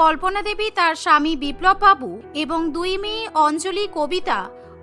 কল্পনা দেবী তার স্বামী বিপ্লব বাবু এবং দুই মেয়ে অঞ্জলি কবিতা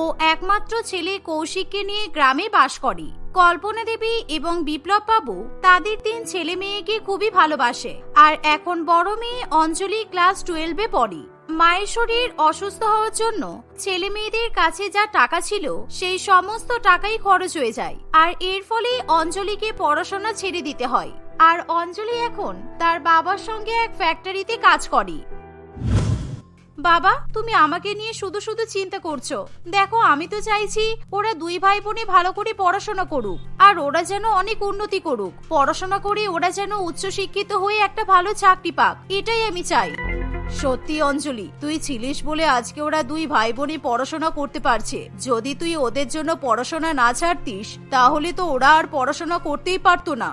ও একমাত্র ছেলে কৌশিককে নিয়ে গ্রামে বাস করে। কল্পনা দেবী এবং বিপ্লব বাবু তাদের তিন ছেলে মেয়েকে খুবই ভালোবাসে আর এখন বড় মেয়ে অঞ্জলি ক্লাস টুয়েলভে পড়ে। মায়ের শরীর অসুস্থ হওয়ার জন্য ছেলে মেয়েদের কাছে যা টাকা ছিল সেই সমস্ত টাকাই খরচ হয়ে যায় আর এর ফলে অঞ্জলিকে পড়াশোনা ছেড়ে দিতে হয়। আর অঞ্জলি এখন তার বাবার সঙ্গে এক ফ্যাক্টরিতে কাজ করে। বাবা, তুমি আমাকে নিয়ে শুধু শুধু চিন্তা করছ। দেখো, আমি তো চাইছি ওরা দুই ভাই বোনে ভালো করে পড়াশোনা করুক, আর ওরা যেন অনেক উন্নতি করুক। পড়াশোনা করে ওরা যেন উচ্চশিক্ষিত হয়ে একটা ভালো চাকরি পাক, এটাই আমি চাই। সত্যি, অঞ্জলি, তুই ছিলিস বলে আজকে ওরা দুই ভাই বোনে পড়াশোনা করতে পারছে। যদি তুই ওদের জন্য পড়াশোনা না ছাড়তিস, তাহলে তো ওরা আর পড়াশোনা করতেই পারতো না।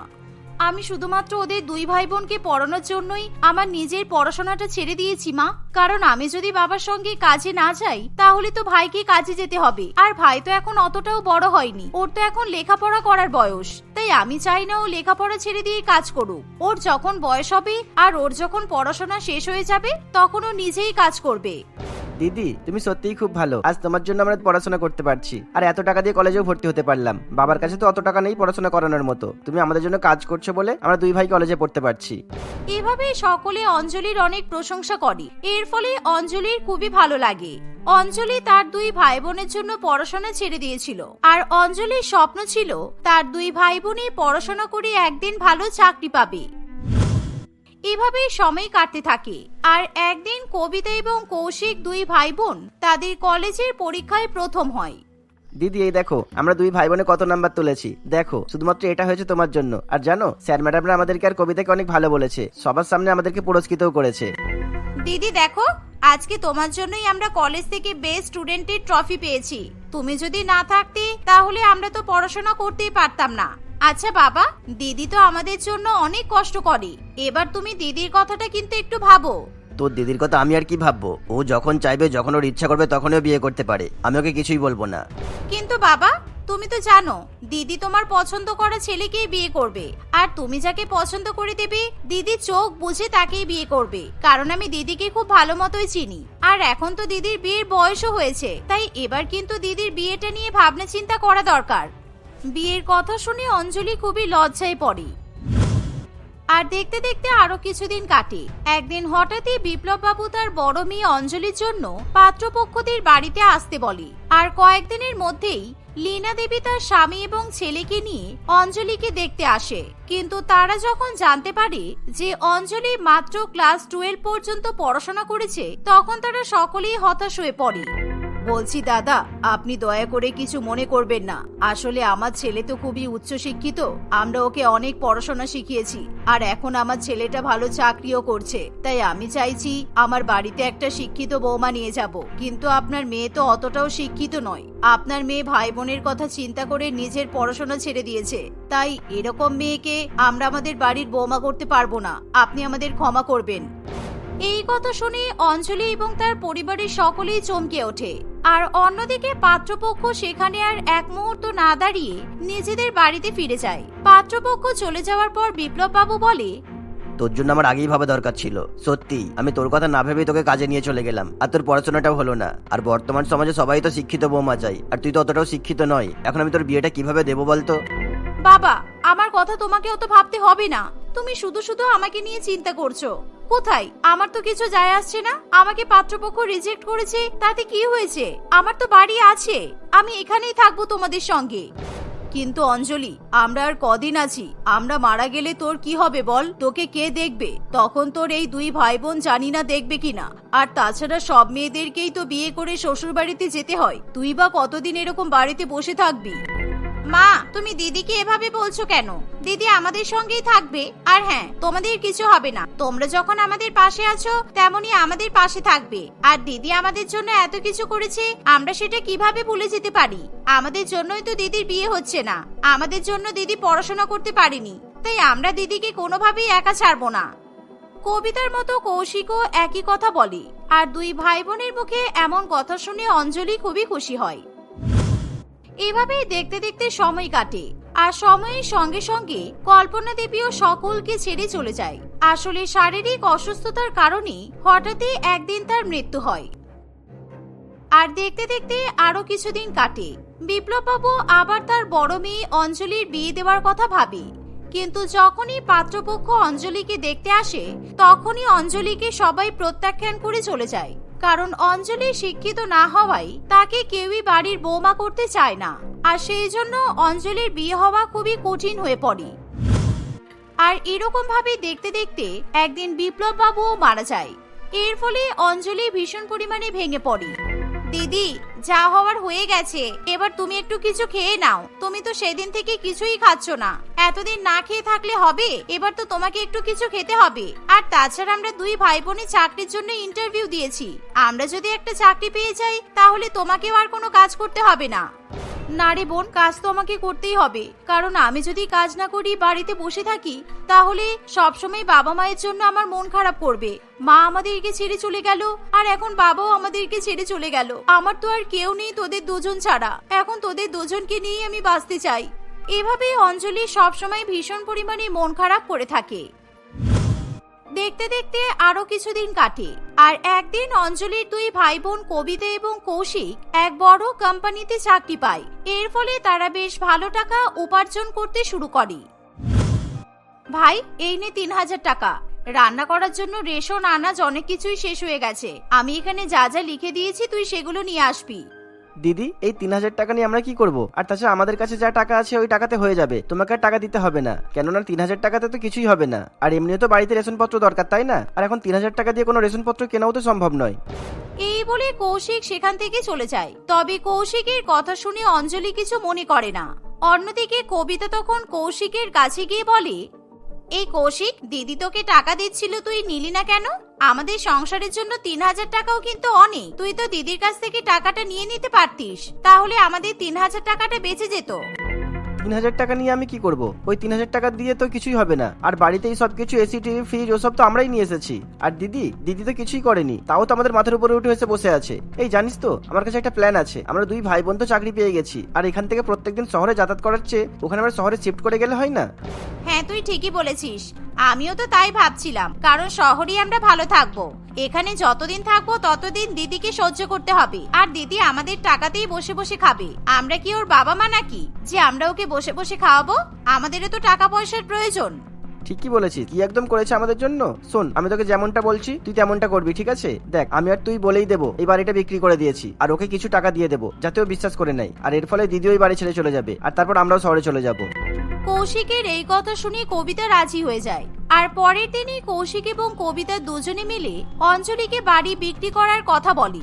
আমি শুধুমাত্র ওদের দুই ভাই বোনকে পড়ানোর জন্যই আমার নিজের পড়াশোনাটা ছেড়ে দিয়েছি, মা। কারণ আমি যদি বাবার সঙ্গে কাজে না যাই, তাহলে তো ভাইকে কাজে যেতে হবে। আর ভাই তো এখন অতটাও বড় হয়নি। ওর তো এখন লেখাপড়া করার বয়স। তাই আমি চাই না ও লেখাপড়া ছেড়ে দিয়ে কাজ করুক। ওর যখন বয়স হবে আর ওর যখন পড়াশোনা শেষ হয়ে যাবে, তখন ও নিজেই কাজ করবে। দিদি, তুমি সত্যিই খুব ভালো। আজ তোমার জন্য আমরা পড়াশোনা করতে পারছি। আর এত টাকা দিয়ে কলেজেও ভর্তি হতে পারলাম। বাবার কাছে তো অত টাকা নেই পড়াশোনা করানোর মতো। তুমি আমাদের জন্য কাজ করছ বলে আমরা দুই ভাই কলেজে পড়তে পারছি। এভাবে সকলে অঞ্জলির অনেক প্রশংসা করে। এর ফলে অঞ্জলির খুবই ভালো লাগে। অঞ্জলি তার দুই ভাই বোনের জন্য পড়াশোনা ছেড়ে দিয়েছিল। আর অঞ্জলির স্বপ্ন ছিল, তার দুই ভাই বোনই পড়াশোনা করে একদিন ভালো চাকরি পাবে। এভাবেই সময় কাটতে থাকে। আর একদিন কবিতা এবং কৌশিক দুই ভাই বোন তাদের কলেজের পরীক্ষায় প্রথম হয়। দিদি এই দেখো আমরা দুই ভাই বোনে কত নাম্বার তুলেছি। দেখো শুধুমাত্র এটা হয়েছে তোমার জন্য। আর জানো স্যার ম্যাডামরা আমাদেরকে আর কবিতাকে অনেক ভালো বলেছে। সবার সামনে আমাদেরকে পুরস্কৃতও করেছে। দিদি দেখো আজকে তোমার জন্যই আমরা কলেজ থেকে বেস্ট স্টুডেন্টের ট্রফি পেয়েছি। তুমি যদি না থাকতে তাহলে আমরা তো পড়াশোনা করতেই পারতাম না। আচ্ছা বাবা দিদি তো আমাদের জন্য অনেক কষ্ট করে। এবার তুমি দিদির কথাটা কিন্তু একটু ভাবো। তোর দিদির কথা আমি আর কি ভাববো? ও যখন চাইবে যখন ওর ইচ্ছা করবে তখনও বিয়ে করতে পারে। আমি ওকে কিছুই বলব না। কিন্তু বাবা তুমি তো জানো দিদি তোমার পছন্দ করা ছেলেকেই বিয়ে করবে। আর তুমি যাকে পছন্দ করে দেবে দিদি চোখ বুঝে তাকেই বিয়ে করবে। কারণ আমি দিদিকে খুব ভালো মতোই চিনি। আর এখন তো দিদির বিয়ের বয়সও হয়েছে তাই এবার কিন্তু দিদির বিয়েটা নিয়ে ভাবনা চিন্তা করা দরকার। বিয়ের কথা শুনে অঞ্জলি খুবই লজ্জায় পড়ে। আর দেখতে দেখতে আরও কিছুদিন কাটে। একদিন হঠাৎই বিপ্লব বাবু তার বড় মেয়ে অঞ্জলির জন্য পাত্রপক্ষদের বাড়িতে আসতে বলে। আর কয়েকদিনের মধ্যেই লীনা দেবী তার স্বামী এবং ছেলেকে নিয়ে অঞ্জলিকে দেখতে আসে। কিন্তু তারা যখন জানতে পারে যে অঞ্জলি মাত্র ক্লাস টুয়েলভ পর্যন্ত পড়াশোনা করেছে, তখন তারা সকলেই হতাশ হয়ে পড়ে। বলছি, দাদা, আপনি দয়া করে কিছু মনে করবেন না। আসলে আমার ছেলে তো খুবই উচ্চশিক্ষিত। আমরা ওকে অনেক পড়াশোনা শিখিয়েছি। আর এখন আমার ছেলেটা ভালো চাকরিও করছে। তাই আমি চাইছি আমার বাড়িতে একটা শিক্ষিত বৌমা নিয়ে যাব। কিন্তু আপনার মেয়ে তো অতটাও শিক্ষিত নয়। আপনার মেয়ে ভাই বোনের কথা চিন্তা করে নিজের পড়াশোনা ছেড়ে দিয়েছে। তাই এরকম মেয়েকে আমরা আমাদের বাড়ির বৌমা করতে পারব না। আপনি আমাদের ক্ষমা করবেন। এই কথা শুনে অঞ্জলি এবং তার পরিবারের সকলেই চমকে ওঠে। আর অন্যদিকে পাত্রপক্ষ সেখানে আর এক মুহূর্ত না দাঁড়িয়ে নিজেদের বাড়িতে ফিরে যায়। পাত্রপক্ষ চলে যাওয়ার পর বিপ্লব বাবু বলে, তোর জন্য আমার আগেই ভাবা দরকার ছিল। সত্যি, আমি তোর কথা না ভেবেই তোকে কাজে নিয়ে চলে গেলাম। আর তোর পড়াশোনাটাও হলো না। আর বর্তমান সমাজে সবাই তো শিক্ষিত বৌমা চাই। আর তুই তো অতটাও শিক্ষিত নয়। এখন আমি তোর বিয়েটা কীভাবে দেবো বলতো? বাবা, আমার কথা তোমাকে অত ভাবতে হবে না। তুমি শুধু শুধু আমাকে নিয়ে চিন্তা করছ। কোথায়? আমার তো কিছু যায় আসছে না। আমাকে পাত্রপক্ষ রিজেক্ট করেছে। তাতে কি হয়েছে? আমার তো বাড়ি আছে। আমি এখানেই থাকব তোমাদের সঙ্গে। কিন্তু অঞ্জলি, আমরা আর কদিন আছি। আমরা মারা গেলে তোর কি হবে বল? তোকে কে দেখবে? তখন তোর এই দুই ভাই বোন জানি না দেখবে কিনা। আর তাছাড়া সব মেয়েদেরকেই তো বিয়ে করে শ্বশুর বাড়িতে যেতে হয়। তুই বা কতদিন এরকম বাড়িতে বসে থাকবি? মা, তুমি দিদিকে এভাবে বলছো কেন? দিদি আমাদের সঙ্গেই থাকবে। আর হ্যাঁ তোমাদের কিছু হবে না। তোমরা যখন আমাদের পাশে আছো, তেমনি আমাদের পাশে থাকবে। আর দিদি আমাদের জন্য এত কিছু করেছে, আমরা সেটা কীভাবে ভুলে যেতে পারি? আমাদের জন্যই তো দিদির বিয়ে হচ্ছে না। আমাদের জন্য দিদি পড়াশোনা করতে পারেনি। তাই আমরা দিদিকে কোনোভাবেই একা ছাড়বো না। কবিতার মতো কৌশিকও একই কথা বলে। আর দুই ভাই বোনের মুখে এমন কথা শুনে অঞ্জলি খুবই খুশি হয়। এভাবেই দেখতে দেখতে সময় কাটে, আর সময়ের সঙ্গে সঙ্গে কল্পনা দেবীও সকলকে ছেড়ে চলে যায়। আসলে শারীরিক অসুস্থতার কারণে হঠাৎই একদিন তার মৃত্যু হয়। আর দেখতে দেখতে আরও কিছুদিন কাটে। বিপ্লববাবু আবার তার বড় মেয়ে অঞ্জলির বিয়ে দেওয়ার কথা ভাবে। কিন্তু যখনই পাত্রপক্ষ অঞ্জলিকে দেখতে আসে, তখনই অঞ্জলিকে সবাই প্রত্যাখ্যান করে চলে যায়। কারণ অঞ্জলি শিক্ষিত না হওয়ায় তাকে কেউই বাড়ির বৌমা করতে চায় না। আর সেই জন্য অঞ্জলির বিয়ে হওয়া খুবই কঠিন হয়ে পড়ে। আর এরকম ভাবে দেখতে দেখতে একদিন বিপ্লব বাবুও মারা যায়। এর ফলে অঞ্জলি ভীষণ পরিমাণে ভেঙে পড়ে। দিদি, যা হওয়ার হয়ে গেছে। এবার তুমি একটু কিছু খেয়ে নাও। তুমি তো সেদিন থেকে কিছুই খাচ্ছ না। এতদিন না খেয়ে থাকলে হবে? এবার তো তোমাকে একটু কিছু খেতে হবে। আর তাছাড়া আমরা দুই ভাই বোনের চাকরির জন্য ইন্টারভিউ দিয়েছি। আমরা যদি একটা চাকরি পেয়ে যাই, তাহলে তোমাকেও আর কোনো কাজ করতে হবে না। না রে বোন, কাজ তো আমাকে করতেই হবে। কারণ আমি যদি কাজ না করি, বাড়িতে বসে থাকি, তাহলে সবসময় বাবা মায়ের জন্য আমার মন খারাপ করবে। মা আমাদেরকে ছেড়ে চলে গেল, আর এখন বাবাও আমাদেরকে ছেড়ে চলে গেল। আমার তো আর কেউ নেই তোদের দুজন ছাড়া। এখন তোদের দুজনকে নিয়েই আমি বাঁচতে চাই। এভাবেই অঞ্জলি সবসময় ভীষণ পরিমাণে মন খারাপ করে থাকে। দেখতে দেখতে আরও কিছুদিন কাটে, আর একদিন অঞ্জলির দুই ভাই বোন কবিতা এবং কৌশিক এক বড় কোম্পানিতে চাকরি পায়। এর ফলে তারা বেশ ভালো টাকা উপার্জন করতে শুরু করে। ভাই, এই নে তিন হাজার টাকা। রান্না করার জন্য রেশন, আনাজ অনেক কিছুই শেষ হয়ে গেছে। আমি এখানে যা যা লিখে দিয়েছি, তুই সেগুলো নিয়ে আসবি। দিদি, এই তিন হাজার টাকা নিয়ে আমরা কি করব? আর তাছাড়া আমাদের কাছে যা টাকা আছে, ওই টাকাতে হয়ে যাবে। তোমাকে আর টাকা দিতে হবে না। কেননা তিন হাজার টাকাতে তো কিছুই হবে না। আর এমনিও তো বাড়িতে রেশনপত্র দরকার, তাই না? আর এখন তিন হাজার টাকা দিয়ে কোনো রেশনপত্র কেনাও তো সম্ভব নয়। এই বলে কৌশিক সেখান থেকে চলে যায়। তবে কৌশিকের কথা শুনে অঞ্জলি কিছু মনে করে না। অন্যদিকে কবিতা তখন কৌশিকের কাছে গিয়ে বলে, এই কৌশিক, দিদি তোকে টাকা দিচ্ছিল, তুই নিলি না কেন? আমাদের সংসারের জন্য তিন হাজার টাকাও কিন্তু অনেক। তুই তো দিদির কাছ থেকে টাকাটা নিয়ে নিতে পারতিস। তাহলে আমাদের তিন হাজার টাকাটা বেঁচে যেত। তিন হাজার টাকা নিয়ে আমি কি করব? ওই তিন হাজার টাকা দিয়ে তো কিছুই হবে না। আর বাড়িতেই সব কিছু এসি টিভি ফ্রিজ ওসব তো আমরাই নিয়ে এসেছি। আর দিদি দিদি তো কিছুই করেনি। তাও তো আমাদের মাথার উপরে উঠে এসে বসে আছে। এই জানিস তো, আমার কাছে একটা প্ল্যান আছে। আমরা দুই ভাই বোন তো চাকরি পেয়ে গেছি। আর এখান থেকে প্রত্যেকদিন শহরে যাতায়াত করার চেয়ে ওখানে আমরা শহরে শিফট করে গেলে হয় না? হ্যাঁ তুই ঠিকই বলেছিস। আমিও তো তাই ভাবছিলাম, কারণ শহরেই আমরা ভালো থাকব। এখানে যতদিন থাকব, ততদিন দিদিকে সহ্য করতে হবে। আর দিদি আমাদের টাকাতেই বসে বসে খাবে। আমরা কি ওর বাবা মা নাকি? যে আমরা ওকে বসে বসে খাওয়াবো? আমাদেরও তো টাকা পয়সার প্রয়োজন। ঠিকই বলেছিস। কি একদম করেছে আমাদের জন্য? শোন, আমি তোকে যেমনটা বলছি, তুই তেমনটা করবি, ঠিক আছে? দেখ, আমি আর তুই বলেই দেবো এই বাড়িটা বিক্রি করে দিয়েছি, আর ওকে কিছু টাকা দিয়ে দেবো, যাতে ও বিশ্বাস করে নেয়। আর এর ফলে দিদি ওই বাড়ি ছেড়ে চলে যাবে, আর তারপর আমরাও শহরে চলে যাব। কৌশিকের এই কথা শুনে কবিতা রাজি হয়ে যায়। আর পরের দিনই কৌশিক এবং কবিতা দুজনে মিলে অঞ্জলিকে বাড়ি বিক্রি করার কথা বলি।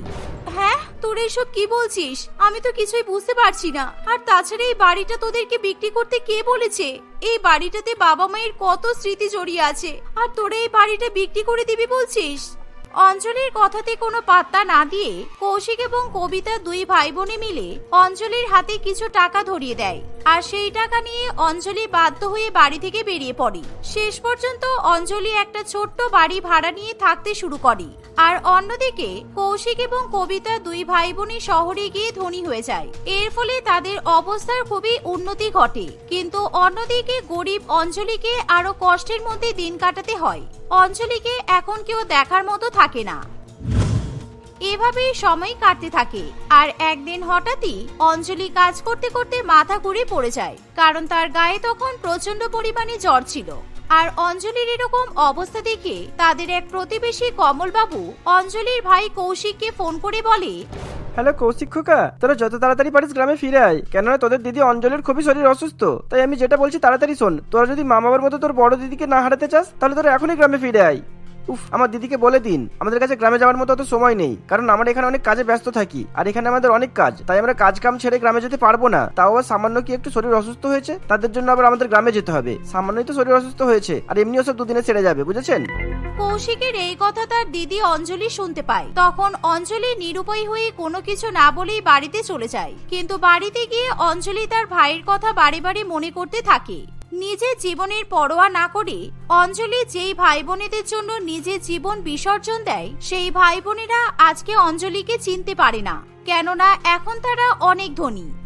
হ্যাঁ? তোর এসব কি বলছিস? আমি তো কিছুই বুঝতে পারছি না। আর তাছাড়া এই বাড়িটা তোদেরকে বিক্রি করতে কে বলেছে? এই বাড়িটাতে বাবা মায়ের কত স্মৃতি জড়িয়ে আছে। আর তোরা এই বাড়িটা বিক্রি করে দিবি বলছিস? অঞ্জলির কথাতে কোনো পাত্তা না দিয়ে কৌশিক এবং কবিতা দুই ভাই বোনে মিলে অঞ্জলির হাতে কিছু টাকা ধরিয়ে দেয়। আর সেই টাকা নিয়ে অঞ্জলি বাধ্য হয়ে বাড়ি থেকে বেরিয়ে পড়ে। শেষ পর্যন্ত অঞ্জলি একটা ছোট্ট বাড়ি ভাড়া নিয়ে থাকতে শুরু করে। আর অন্যদিকে, কৌশিক এবং কবিতা দুই ভাই বোনই শহরে গিয়ে ধনী হয়ে যায়। এর ফলে তাদের অবস্থার খুবই উন্নতি ঘটে। কিন্তু অন্যদিকে গরিব অঞ্জলিকে আরও কষ্টের মধ্যে দিন কাটাতে হয়। অঞ্জলিকে এখন কেউ দেখার মতো থাকে না। এভাবেই সময় কাটতে থাকে। আর একদিন হঠাৎই অঞ্জলি কাজ করতে করতে মাথা ঘুরে পড়ে যায়, কারণ তার গায়ে তখন প্রচণ্ড পরিমাণে জ্বর ছিল। আর অঞ্জলির এরকম অবস্থা দেখে তাদের এক প্রতিবেশী কমলবাবু অঞ্জলির ভাই কৌশিককে ফোন করে বলে, হ্যালো কৌশিক খোকা, তোরা যত তাড়াতাড়ি পারিস গ্রামে ফিরে আয়। কেননা তোদের দিদি অঞ্জলির খুবই শরীর অসুস্থ, তাই আমি যেটা বলছি তাড়াতাড়ি শোন। তোরা যদি মা বাবার মতো তোর বড় দিদিকে না হারাতে চাস, তাহলে তোরা এখনই গ্রামে ফিরে আয়। উফ, আমার দিদিকে বলে দিন। আমাদের কাছে গ্রামে যাওয়ার মতো অত সময় নেই, কারণ আমরা এখানে অনেক কাজে ব্যস্ত থাকি, আর এখানে আমাদের অনেক কাজ, তাই আমরা কাজ কাম ছেড়ে গ্রামে যেতে পারব না। তাও আবার সামান্য কি একটু শরীর অসুস্থ হয়েছে? তাদের জন্য আবার আমাদের গ্রামে যেতে হবে। সামান্যই তো শরীর অসুস্থ হয়েছে, আর এমনিও সব দুদিনে ছেড়ে যাবে, বুঝেছেন? কৌশিকের এই কথা তার দিদি অঞ্জলি শুনতে পায়। তখন অঞ্জলি নিরুপায় হয়ে কোনো কিছু না বলেই বাড়িতে চলে যায়। কিন্তু বাড়িতে গিয়ে অঞ্জলি তার ভাইয়ের কথা বারে বারে মনে করতে থাকে। নিজের জীবনের পরোয়া না করে অঞ্জলি যেই ভাই বোনেদের জন্য নিজের জীবন বিসর্জন দেয়, সেই ভাই বোনেরা আজকে অঞ্জলিকে চিনতে পারে না। কেননা এখন তারা অনেক ধনী।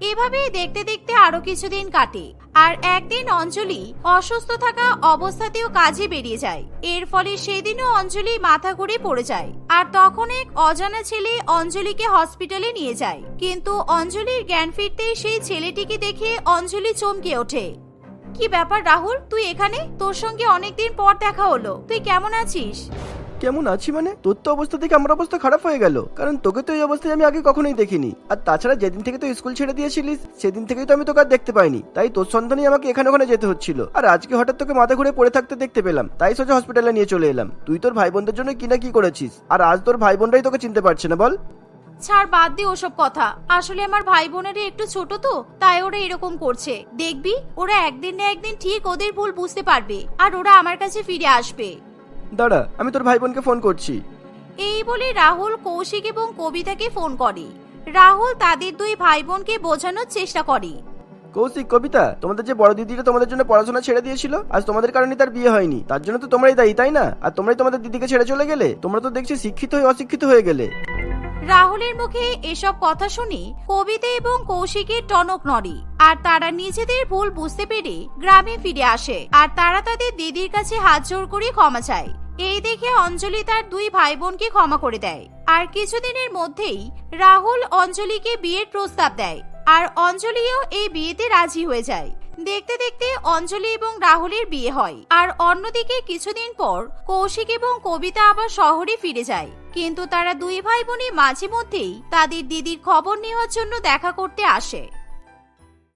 এভাবেই দেখতে দেখতে আরও কিছুদিন কাটে। আর একদিন অঞ্জলি অসুস্থ থাকা অবস্থাতেও কাজে বেরিয়ে যায়। এর ফলে সেদিনও অঞ্জলি মাথা ঘুরে পড়ে যায়। আর তখন এক অজানা ছেলে অঞ্জলিকে হসপিটালে নিয়ে যায়। কিন্তু অঞ্জলির জ্ঞান ফিরতেই সেই ছেলেটিকে দেখে অঞ্জলি চমকে ওঠে। কি ব্যাপার রাহুল? তুই এখানে? তোর সঙ্গে অনেকদিন পর দেখা হলো। তুই কেমন আছিস? কেমন আছি মানে? তোর তো অবস্থা দেখে আমার অবস্থা খারাপ হয়ে গেল। কারণ তোকে তো এই অবস্থায় আমি আগে কখনোই দেখিনি। আর তাছাড়া যেদিন থেকে তুই স্কুল ছেড়ে দিয়েছিলিস, সেদিন থেকেই তো আমি তোকে আর দেখতে পাইনি। তাই তোর সন্ধানেই আমাকে এখানে ওখানে যেতে হচ্ছিল। আর আজকে হঠাৎ তোকে মাথা ঘুরে পড়ে থাকতে দেখতে পেলাম। তাই সোজা হসপিটালে নিয়ে চলে এলাম। তুই তোর ভাই বোনদের জন্য কি না কি করেছিস? আর আজ তোর ভাই বোনরাই তোকে চিনতে পারছে না, বল। ছাড়, বাদ দে ওসব কথা। আসলে আমার ভাই বোনেরই একটু ছোট তো, তাই ওরা এরকম করছে। দেখবি, ওরা একদিন না একদিন ঠিক ওদের ভুল বুঝতে পারবে। আর ওরা আমার কাছে ফিরে আসবে। দাঁড়া আমি তোর ভাই বোনকে ফোন করছি। এই বলে রাহুল কৌশিক এবং কবিতাকে ফোন করে। রাহুল তাদের দুই ভাই বোনকে বোঝানোর চেষ্টা করে। কৌশিক কবিতা তোমাদের যে বড় দিদিটা তোমাদের জন্য পড়াশোনা ছেড়ে দিয়েছিল আজ তোমাদের কারণে তার বিয়ে হয়নি। তার জন্য তো তোমরাই দায়ী তাই না? আর তোমরাই তোমাদের দিদিকে ছেড়ে চলে গেলে? তোমরা তো দেখছি শিক্ষিত হয়ে অশিক্ষিত হয়ে গেলে। রাহুলের মুখে এসব কথা শুনে কবিতা এবং কৌশিকের টনক নড়ে, আর তারা নিজেদের ভুল বুঝতে পেরে গ্রামে ফিরে আসে, আর তারা তাদের দিদির কাছে হাত জোর করে ক্ষমা চায়। এই দেখে অঞ্জলি তার দুই ভাই বোনকে ক্ষমা করে দেয়। আর কিছুদিনের মধ্যেই রাহুল অঞ্জলিকে বিয়ের প্রস্তাব দেয়, আর অঞ্জলিও এই বিয়েতে রাজি হয়ে যায়। দেখতে দেখতে অঞ্জলি এবং রাহুলের বিয়ে হয়। আর অন্যদিকে কিছুদিন পর কৌশিক এবং কবিতা আবার শহরে ফিরে যায়। কিন্তু তারা দুই ভাই বোনই মাঝে মধ্যেই তাদের দিদির খবর নেওয়ার জন্য দেখা করতে আসে।